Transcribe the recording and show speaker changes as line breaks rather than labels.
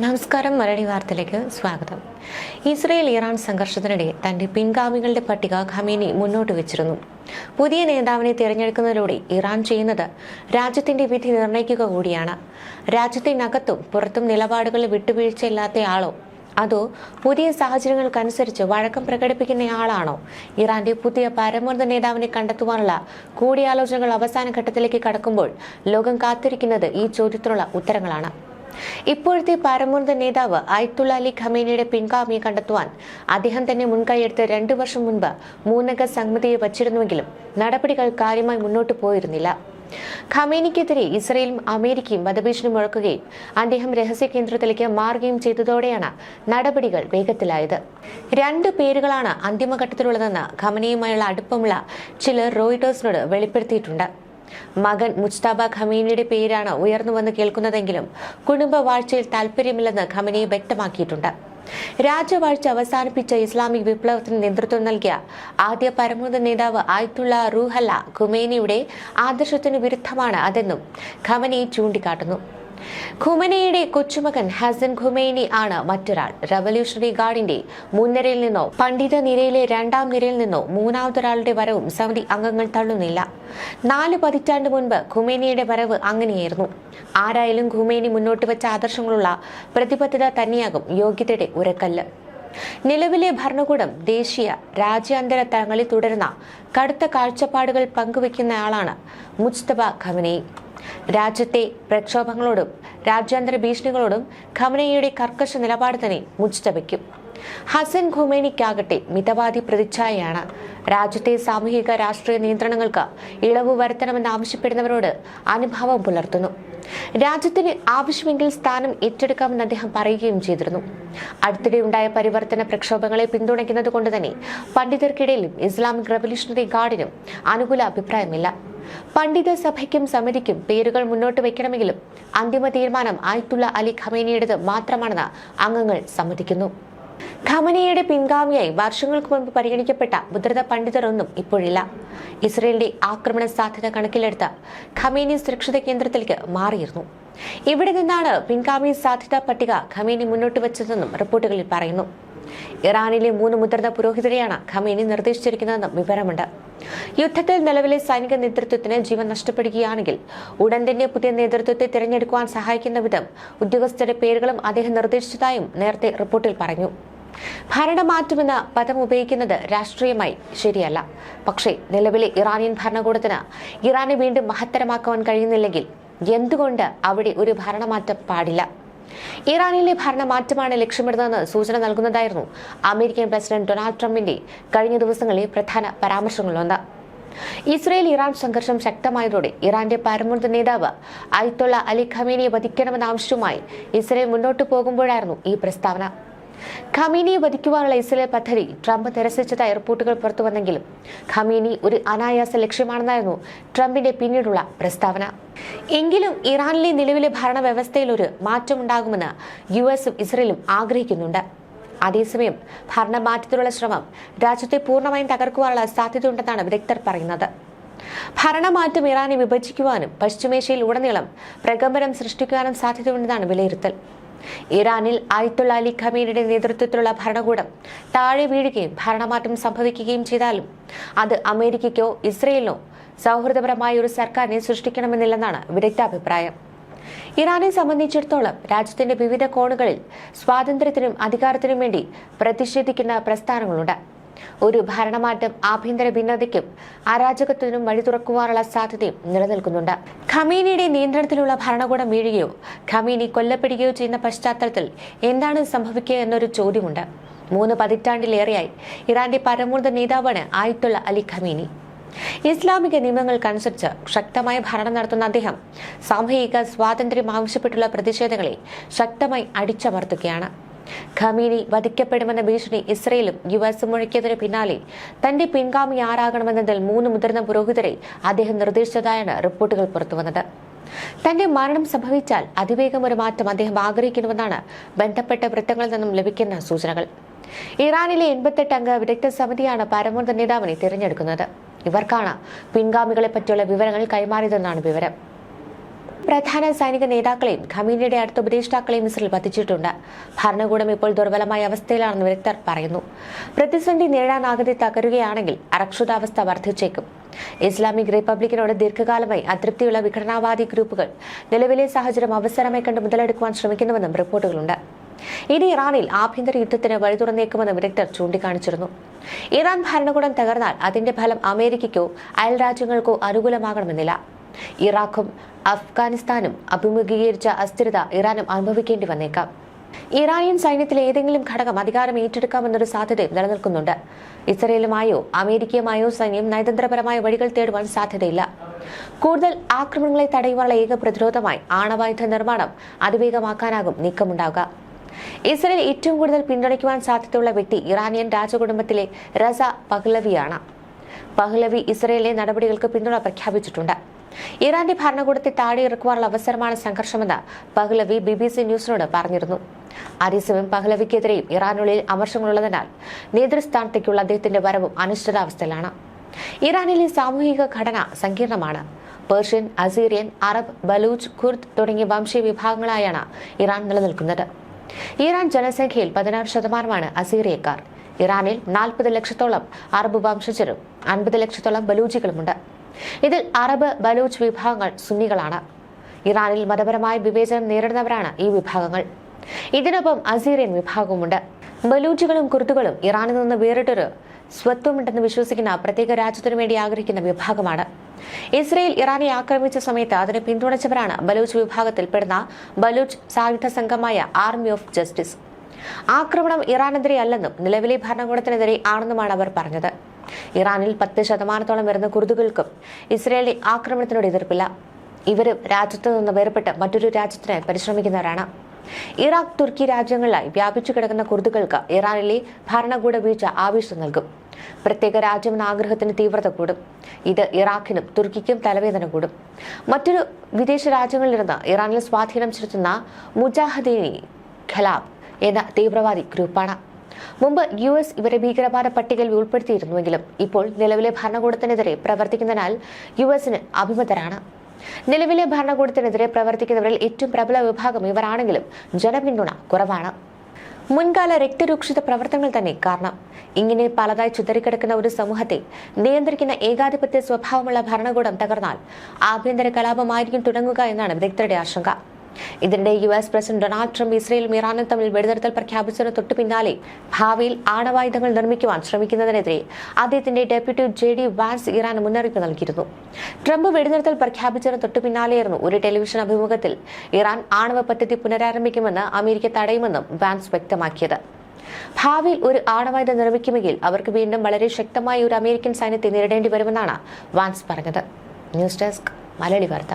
നമസ്കാരം മലയാളി വാർത്തയിലേക്ക് സ്വാഗതം. ഇസ്രയേൽ ഇറാൻ സംഘർഷത്തിനിടെ തന്റെ പിൻഗാമികളുടെ പട്ടിക ഖമീനി മുന്നോട്ട് വെച്ചിരുന്നു. പുതിയ നേതാവിനെ തിരഞ്ഞെടുക്കുന്നതിലൂടെ ഇറാൻ ചെയ്യുന്നത് രാജ്യത്തിന്റെ വിധി നിർണയിക്കുക കൂടിയാണ്. രാജ്യത്തിനകത്തും പുറത്തും നിലപാടുകളിൽ വിട്ടുവീഴ്ചയില്ലാത്തയാളോ അതോ പുതിയ സാഹചര്യങ്ങൾക്കനുസരിച്ച് വഴക്കം പ്രകടിപ്പിക്കുന്നയാളാണോ? ഇറാന്റെ പുതിയ പരമോന്നത നേതാവിനെ കണ്ടെത്തുവാനുള്ള കൂടിയാലോചനകൾ അവസാന ഘട്ടത്തിലേക്ക് കടക്കുമ്പോൾ ലോകം കാത്തിരിക്കുന്നത് ഈ ചോദ്യത്തിനുള്ള ഉത്തരങ്ങളാണ്. ഇപ്പോഴത്തെ പരമോന്നത നേതാവ് അയത്തുള്ള അലി ഖമേനിയുടെ പിൻഗാമിയെ കണ്ടെത്തുവാൻ അദ്ദേഹം തന്നെ മുൻകൈയെടുത്ത് രണ്ടു വർഷം മുൻപ് മൂന്നംഗ സംഗതിയെ വച്ചിരുന്നുവെങ്കിലും നടപടികൾ കാര്യമായി മുന്നോട്ട് പോയിരുന്നില്ല. ഖമേനിക്കെതിരെ ഇസ്രയേലും അമേരിക്കയും വധഭീഷണി മുഴക്കുകയും അദ്ദേഹം രഹസ്യ കേന്ദ്രത്തിലേക്ക് മാറുകയും ചെയ്തതോടെയാണ് നടപടികൾ വേഗത്തിലായത്. രണ്ട് പേരുകളാണ് അന്തിമഘട്ടത്തിലുള്ളതെന്ന് ഖമനിയുമായുള്ള അടുപ്പമുള്ള ചിലർ റോയിട്ടേഴ്സിനോട് വെളിപ്പെടുത്തിയിട്ടുണ്ട്. മകൻ മുസ്താബ ഖമീനിയുടെ പേരാണ് ഉയർന്നു വന്ന് കേൾക്കുന്നതെങ്കിലും കുടുംബ വാഴ്ചയിൽ താല്പര്യമില്ലെന്ന് ഖമനി വ്യക്തമാക്കിയിട്ടുണ്ട്. രാജവാഴ്ച അവസാനിപ്പിച്ച ഇസ്ലാമിക് വിപ്ലവത്തിന് നേതൃത്വം നൽകിയ ആദ്യ പരമോന്നത നേതാവ് ആയിത്തുള്ള റൂഹല്ല ഖുമേനിയുടെ ആദർശത്തിന് വിരുദ്ധമാണ് അതെന്നും ഖമനി ചൂണ്ടിക്കാട്ടുന്നു. ഖുമനയുടെ കൊച്ചുമകൻ ഹസൻ ഖുമൈനി ആണ് മറ്റൊരാൾ. റവല്യൂഷണറി ഗാർഡിന്റെ മുൻനിരയിൽ നിന്നോ പണ്ഡിത നിരയിലെ രണ്ടാം നിരയിൽ നിന്നോ മൂന്നാമതൊരാളുടെ വരവും സമിതി അംഗങ്ങൾ തള്ളുന്നില്ല. നാല് പതിറ്റാണ്ട് മുൻപ് ഖുമേനിയുടെ വരവ് അങ്ങനെയായിരുന്നു. ആരായാലും ഖുമേനി മുന്നോട്ട് വെച്ച ആദർശങ്ങളുള്ള പ്രതിബദ്ധത തന്നെയാകും യോഗ്യതയുടെ ഉരക്കല്ല്. നിലവിലെ ഭരണകൂടം ദേശീയ രാജ്യാന്തര തലങ്ങളിൽ തുടരുന്ന കടുത്ത കാഴ്ചപ്പാടുകൾ പങ്കുവെക്കുന്നയാളാണ് മുസ്തഫ ഖമനയി രാജ്യത്തെ പ്രക്ഷോഭങ്ങളോടും രാജ്യാന്തര ഭീഷണികളോടും ഖമനയുടെ കർക്കശ നിലപാട് തന്നെ മുജ്തബയ്ക്കും ഹസൻ ഖുമേനിക്കാകട്ടെ മിതവാദി പ്രതിച്ഛായയാണ്. രാജ്യത്തെ സാമൂഹിക രാഷ്ട്രീയ നിയന്ത്രണങ്ങൾക്ക് ഇളവ് വരുത്തണമെന്ന് ആവശ്യപ്പെടുന്നവരോട് അനുഭാവം പുലർത്തുന്നു. രാജ്യത്തിന് ആവശ്യമെങ്കിൽ സ്ഥാനം ഏറ്റെടുക്കാമെന്ന് അദ്ദേഹം പറയുകയും ചെയ്തിരുന്നു. അടുത്തിടെ ഉണ്ടായ പരിവർത്തന പ്രക്ഷോഭങ്ങളെ പിന്തുണയ്ക്കുന്നത് കൊണ്ട് തന്നെ പണ്ഡിതർക്കിടയിലും ഇസ്ലാമിക് റവല്യൂഷണറി ഗാർഡിനും അനുകൂല അഭിപ്രായമില്ല. പണ്ഡിത സഭയ്ക്കും സമിതിക്കും പേരുകൾ മുന്നോട്ട് വയ്ക്കണമെങ്കിലും അന്തിമ തീരുമാനം ആയത്തുള്ള അലി ഖമേനിയുടേത് മാത്രമാണെന്ന് അംഗങ്ങൾ സമ്മതിക്കുന്നു. ഖമനിയുടെ പിൻഗാമിയായി വർഷങ്ങൾക്ക് മുൻപ് പരിഗണിക്കപ്പെട്ട മുദ്രിത പണ്ഡിതരൊന്നും ഇപ്പോഴില്ല. ഇസ്രയേലിന്റെ ആക്രമണ സാധ്യത കണക്കിലെടുത്ത് ഖമീനി സുരക്ഷിത കേന്ദ്രത്തിലേക്ക് മാറിയിരുന്നു. ഇവിടെ നിന്നാണ് പിൻഗാമി സാധ്യതാ പട്ടിക ഖമീനി മുന്നോട്ട് വെച്ചതെന്നും റിപ്പോർട്ടുകളിൽ പറയുന്നു. ഇറാനിലെ മൂന്ന് മുതിർന്ന പുരോഹിതരെയാണ് ഖമീനി നിർദ്ദേശിച്ചിരിക്കുന്നതെന്നും വിവരമുണ്ട്. യുദ്ധത്തിൽ നിലവിലെ സൈനിക നേതൃത്വത്തിന് ജീവൻ നഷ്ടപ്പെടുകയാണെങ്കിൽ ഉടൻ തന്നെ പുതിയ നേതൃത്വത്തെ തിരഞ്ഞെടുക്കുവാൻ സഹായിക്കുന്ന വിധം ഉദ്യോഗസ്ഥരുടെ പേരുകളും അദ്ദേഹം നിർദ്ദേശിച്ചതായും നേരത്തെ റിപ്പോർട്ടിൽ പറഞ്ഞു. ഭരണമാറ്റമെന്ന പദം ഉപയോഗിക്കുന്നത് രാഷ്ട്രീയമായി ശരിയല്ല. പക്ഷേ നിലവിലെ ഇറാനിയൻ ഭരണകൂടത്തിന് ഇറാനെ വീണ്ടും മഹത്തരമാക്കുവാൻ കഴിയുന്നില്ലെങ്കിൽ എന്തുകൊണ്ട് അവിടെ ഒരു ഭരണമാറ്റം പാടില്ല? ഇറാനിലെ ഭരണമാറ്റമാണ് ലക്ഷ്യമിടുന്നതെന്ന് സൂചന നൽകുന്നതായിരുന്നു അമേരിക്കൻ പ്രസിഡന്റ് ഡൊണാൾഡ് ട്രംപിന്റെ കഴിഞ്ഞ ദിവസങ്ങളിലെ പ്രധാന പരാമർശങ്ങളിലൊന്ന്. ഇസ്രയേൽ ഇറാൻ സംഘർഷം ശക്തമായതോടെ ഇറാന്റെ പരമോന്നത നേതാവ് അയത്തുള്ള അലി ഖമീനിയെ വധിക്കണമെന്ന ആവശ്യവുമായി ഇസ്രയേൽ മുന്നോട്ടു പോകുമ്പോഴായിരുന്നു ഈ പ്രസ്താവന. ഖമീനിയെ വധിക്കുവാനുള്ള ഇസ്രയേൽ പദ്ധതി ട്രംപ് നിരസിച്ചതായി റിപ്പോർട്ടുകൾ പുറത്തുവന്നെങ്കിലും ഖമീനി ഒരു അനായാസ ലക്ഷ്യമാണെന്നായിരുന്നു ട്രംപിന്റെ പിന്നീടുള്ള പ്രസ്താവന. എങ്കിലും ഇറാനിലെ നിലവിലെ ഭരണവ്യവസ്ഥയിൽ ഒരു മാറ്റമുണ്ടാകുമെന്ന് യു എസും ഇസ്രയേലും ആഗ്രഹിക്കുന്നുണ്ട്. അതേസമയം ഭരണമാറ്റത്തിലുള്ള ശ്രമം രാജ്യത്തെ പൂർണമായും തകർക്കുവാനുള്ള സാധ്യതയുണ്ടെന്നാണ് വിദഗ്ധർ പറയുന്നത്. ഭരണമാറ്റം ഇറാനെ വിഭജിക്കുവാനും പശ്ചിമേഷ്യയിൽ ഉടനീളം പ്രകമ്പനം സൃഷ്ടിക്കുവാനും സാധ്യതയുണ്ടെന്നാണ് വിലയിരുത്തൽ. ഇറാനിൽ ആയത്തുള്ള അലി ഖമീനിയുടെ നേതൃത്വത്തിലുള്ള ഭരണകൂടം താഴെ വീഴുകയും ഭരണമാറ്റം സംഭവിക്കുകയും ചെയ്താലും അത് അമേരിക്കയ്ക്കോ ഇസ്രയേലിനോ സൗഹൃദപരമായ ഒരു സർക്കാരിനെ സൃഷ്ടിക്കണമെന്നില്ലെന്നാണ് വിദഗ്ധ അഭിപ്രായം. ഇറാനെ സംബന്ധിച്ചിടത്തോളം രാജ്യത്തിന്റെ വിവിധ കോണുകളിൽ സ്വാതന്ത്ര്യത്തിനും അധികാരത്തിനും വേണ്ടി പ്രതിഷേധിക്കുന്ന പ്രസ്ഥാനങ്ങളുണ്ട്. ഒരു ഭരണമാറ്റം ആഭ്യന്തര ഭിന്നതയ്ക്കും അരാജകത്വത്തിനും വഴി തുറക്കുവാനുള്ള സാധ്യതയും നിലനിൽക്കുന്നുണ്ട്. ഖമീനിയുടെ നിയന്ത്രണത്തിലുള്ള ഭരണകൂടം വീഴുകയോ ഖമീനി കൊല്ലപ്പെടുകയോ ചെയ്യുന്ന പശ്ചാത്തലത്തിൽ എന്താണ് സംഭവിക്കുക എന്നൊരു ചോദ്യമുണ്ട്. മൂന്ന് പതിറ്റാണ്ടിലേറെയായി ഇറാന്റെ പരമോന്നത നേതാവാണ് ആയിട്ടുള്ള അലി ഖമീനി. ഇസ്ലാമിക നിയമങ്ങൾക്കനുസരിച്ച് ശക്തമായ ഭരണം നടത്തുന്ന അദ്ദേഹം സാമൂഹിക സ്വാതന്ത്ര്യം ആവശ്യപ്പെട്ടുള്ള പ്രതിഷേധങ്ങളെ ശക്തമായി അടിച്ചമർത്തുകയാണ്. ഖമീനി വധിക്കപ്പെടുമെന്ന ഭീഷണി ഇസ്രയേലും യു എസും മുഴക്കിയതിന് പിന്നാലെ തന്റെ പിൻഗാമി ആരാകണമെന്നതിൽ മൂന്ന് മുതിർന്ന പുരോഹിതരെ അദ്ദേഹം നിർദ്ദേശിച്ചതായാണ് റിപ്പോർട്ടുകൾ പുറത്തുവന്നത്. തന്റെ മരണം സംഭവിച്ചാൽ അതിവേഗം ഒരു മാറ്റം അദ്ദേഹം ആഗ്രഹിക്കുന്നുവെന്നാണ് ബന്ധപ്പെട്ട വൃത്തങ്ങളിൽ നിന്നും ലഭിക്കുന്ന സൂചനകൾ. ഇറാനിലെ എൺപത്തെട്ട് അംഗ വിദഗ്ധ സമിതിയാണ് പരമോന്നത നേതാവിനെ തിരഞ്ഞെടുക്കുന്നത്. ഇവർക്കാണ് പിൻഗാമികളെ പറ്റിയുള്ള വിവരങ്ങൾ കൈമാറിയതെന്നാണ് വിവരം. പ്രധാന സൈനിക നേതാക്കളെയും ഖമീനിയുടെ അടുത്ത ഉപദേഷ്ടാക്കളെയും ഇസ്രയേൽ വധിച്ചിട്ടുണ്ട്. ഭരണകൂടം ഇപ്പോൾ ദുർബലമായ അവസ്ഥയിലാണെന്ന് വിദഗ്ധർ പറയുന്നു. പ്രതിസന്ധി നേടാനാകതെ തകരുകയാണെങ്കിൽ അരക്ഷിതാവസ്ഥ വർദ്ധിച്ചേക്കും. ഇസ്ലാമിക് റിപ്പബ്ലിക്കിനോട് ദീർഘകാലമായി അതൃപ്തിയുള്ള വിഘടനാവാദി ഗ്രൂപ്പുകൾ നിലവിലെ സാഹചര്യം അവസരമായി കണ്ട് മുതലെടുക്കുവാൻ ശ്രമിക്കുന്നുവെന്നും റിപ്പോർട്ടുകളുണ്ട്. ഇത് ഇറാനിൽ ആഭ്യന്തര യുദ്ധത്തിന് വഴി തുറന്നേക്കുമെന്ന് വിദഗ്ധർ ചൂണ്ടിക്കാണിച്ചിരുന്നു. ഇറാൻ ഭരണകൂടം തകർന്നാൽ അതിന്റെ ഫലം അമേരിക്കയ്ക്കോ അയൽ രാജ്യങ്ങൾക്കോ അനുകൂലമാകണമെന്നില്ല. ഇറാഖും അഫ്ഗാനിസ്ഥാനും അഭിമുഖീകരിച്ച അസ്ഥിരത ഇറാനും അനുഭവിക്കേണ്ടി വന്നേക്കാം. ഇറാനിയൻ സൈന്യത്തിലെ ഏതെങ്കിലും ഘടകം അധികാരം ഏറ്റെടുക്കാമെന്നൊരു സാധ്യതയും നിലനിൽക്കുന്നുണ്ട്. ഇസ്രയേലുമായോ അമേരിക്കയുമായോ സൈന്യം നയതന്ത്രപരമായ വഴികൾ തേടുവാൻ സാധ്യതയില്ല. കൂടുതൽ ആക്രമണങ്ങളെ തടയുവാനുള്ള ഏക പ്രതിരോധമായി ആണവായുധ നിർമ്മാണം അതിവേഗമാക്കാനാകും നീക്കമുണ്ടാവുക. ഇസ്രയേൽ ഏറ്റവും കൂടുതൽ പിന്തുണയ്ക്കുവാൻ സാധ്യതയുള്ള വ്യക്തി ഇറാനിയൻ രാജകുടുംബത്തിലെ റസ പഹ്ലവിയാണ്. പഹ്ലവി ഇസ്രയേലിലെ നടപടികൾക്ക് പിന്തുണ പ്രഖ്യാപിച്ചിട്ടുണ്ട്. ഇറാന്റെ ഭരണകൂടത്തെ താഴെയിറക്കുവാനുള്ള അവസരമാണ് സംഘർഷമെന്ന് പഹ്ലവി ബി ബി സി ന്യൂസിനോട് പറഞ്ഞിരുന്നു. അതേസമയം പഹ്ലവിക്കെതിരെയും ഇറാനുള്ളിൽ അമർഷങ്ങളുള്ളതിനാൽ നേതൃസ്ഥാനത്തേക്കുള്ള അദ്ദേഹത്തിന്റെ വരവും അനിശ്ചിതാവസ്ഥയിലാണ്. ഇറാനിലെ സാമൂഹിക ഘടന സങ്കീർണമാണ്. Persian Assyrian Arab Baloch Kurd തുടങ്ങിയ വംശീയ വിഭാഗങ്ങളായാണ് ഇറാൻ നിലനിൽക്കുന്നത്. ഇറാൻ ജനസംഖ്യയിൽ പതിനാറ് ശതമാനമാണ് അസീറിയക്കാർ. ഇറാനിൽ നാൽപ്പത് ലക്ഷത്തോളം അറബ് വംശജരും അൻപത് ലക്ഷത്തോളം ബലൂജികളുമുണ്ട് ഇതിൽ അറബ് ബലൂച്ച് വിഭാഗങ്ങൾ സുന്നികളാണ്. ഇറാനിൽ മതപരമായ വിവേചനം നേരിടുന്നവരാണ് ഈ വിഭാഗങ്ങൾ. ഇതിനൊപ്പം അസീറിയൻ വിഭാഗവുമുണ്ട്. ബലൂച്ചുകളും കുർദുകളും ഇറാനിൽ നിന്ന് വേറിട്ടൊരു സ്വത്വമുണ്ടെന്ന് വിശ്വസിക്കുന്ന പ്രത്യേക രാജ്യത്തിനു വേണ്ടി ആഗ്രഹിക്കുന്ന വിഭാഗമാണ്. ഇസ്രയേൽ ഇറാനെ ആക്രമിച്ച സമയത്ത് അതിനെ പിന്തുണച്ചവരാണ് ബലൂച്ച് വിഭാഗത്തിൽപ്പെടുന്ന ബലൂച്ച് സായുധ സംഘമായ ആർമി ഓഫ് ജസ്റ്റിസ്. ആക്രമണം ഇറാനെതിരെ അല്ലെന്നും നിലവിലെ ഭരണകൂടത്തിനെതിരെ ആണെന്നുമാണ് അവർ പറഞ്ഞത്. ഇറാനിൽ പത്ത് ശതമാനത്തോളം വരുന്ന കുർദുകൾക്കും ഇസ്രയേലി ആക്രമണത്തിനോട് എതിർപ്പില്ല. ഇവരും രാജ്യത്തു നിന്ന് വേർപെട്ട് മറ്റൊരു രാജ്യത്തിന് പരിശ്രമിക്കുന്നവരാണ്. ഇറാഖ് തുർക്കി രാജ്യങ്ങളിലായി വ്യാപിച്ചു കിടക്കുന്ന കുർദുകൾക്ക് ഇറാനിലെ ഭരണകൂട വീഴ്ച ആവേശം നൽകും. പ്രത്യേക രാജ്യമെന്ന ആഗ്രഹത്തിന് തീവ്രത കൂടും. ഇത് ഇറാഖിനും തുർക്കിക്കും തലവേദന കൂടും. മറ്റൊരു വിദേശ രാജ്യങ്ങളിലിരുന്ന് ഇറാനിൽ സ്വാധീനം ചെലുത്തുന്ന മുജാഹദീനി ഖലാബ് എന്ന തീവ്രവാദി ഗ്രൂപ്പാണ്. മുമ്പ് യു എസ് ഇവരെ ഭീകരവാദ പട്ടികയിൽ ഉൾപ്പെടുത്തിയിരുന്നുവെങ്കിലും ഇപ്പോൾ നിലവിലെ ഭരണകൂടത്തിനെതിരെ പ്രവർത്തിക്കുന്നതിനാൽ യു എസിന് അഭിമതരാണ്. നിലവിലെ ഭരണകൂടത്തിനെതിരെ പ്രവർത്തിക്കുന്നവരിൽ ഏറ്റവും പ്രബല വിഭാഗം ഇവരാണെങ്കിലും ജനപിന്തുണ കുറവാണ്. മുൻകാല രക്തരൂക്ഷിത പ്രവർത്തനങ്ങൾ തന്നെ കാരണം. ഇങ്ങനെ പലതായി ചിതറിക്കിടക്കുന്ന ഒരു സമൂഹത്തെ നിയന്ത്രിക്കുന്ന ഏകാധിപത്യ സ്വഭാവമുള്ള ഭരണകൂടം തകർന്നാൽ ആഭ്യന്തര കലാപമായിരിക്കും തുടങ്ങുക എന്നാണ് വിദഗ്ധരുടെ ആശങ്ക. ഇതിനിടെ U S president Donald Trump ഇസ്രയേലും ഇറാനും തമ്മിൽ വെടിനിർത്തൽ പ്രഖ്യാപിച്ചതിന് തൊട്ടു പിന്നാലെ ഭാവിയിൽ ആണവായുധങ്ങൾ നിർമ്മിക്കുവാൻ ശ്രമിക്കുന്നതിനെതിരെ അദ്ദേഹത്തിന്റെ ഡെപ്യൂട്ടി ജെ ഡി വാൻസ് ഇറാന് മുന്നറിയിപ്പ് നൽകിയിരുന്നു. ട്രംപ് വെടിനിർത്തൽ പ്രഖ്യാപിച്ചതിന് തൊട്ടു പിന്നാലെയായിരുന്നു ഒരു ടെലിവിഷൻ അഭിമുഖത്തിൽ ഇറാൻ ആണവ പദ്ധതി പുനരാരംഭിക്കുമെന്ന് അമേരിക്ക തടയുമെന്നും വാൻസ് വ്യക്തമാക്കിയത്. ഭാവിയിൽ ഒരു ആണവായുധം നിർമ്മിക്കുമെങ്കിൽ അവർക്ക് വീണ്ടും വളരെ ശക്തമായ ഒരു അമേരിക്കൻ സൈന്യത്തെ നേരിടേണ്ടി വരുമെന്നാണ് വാൻസ് പറഞ്ഞത്. ന്യൂസ് ഡെസ്ക് മലയാളി വാർത്ത.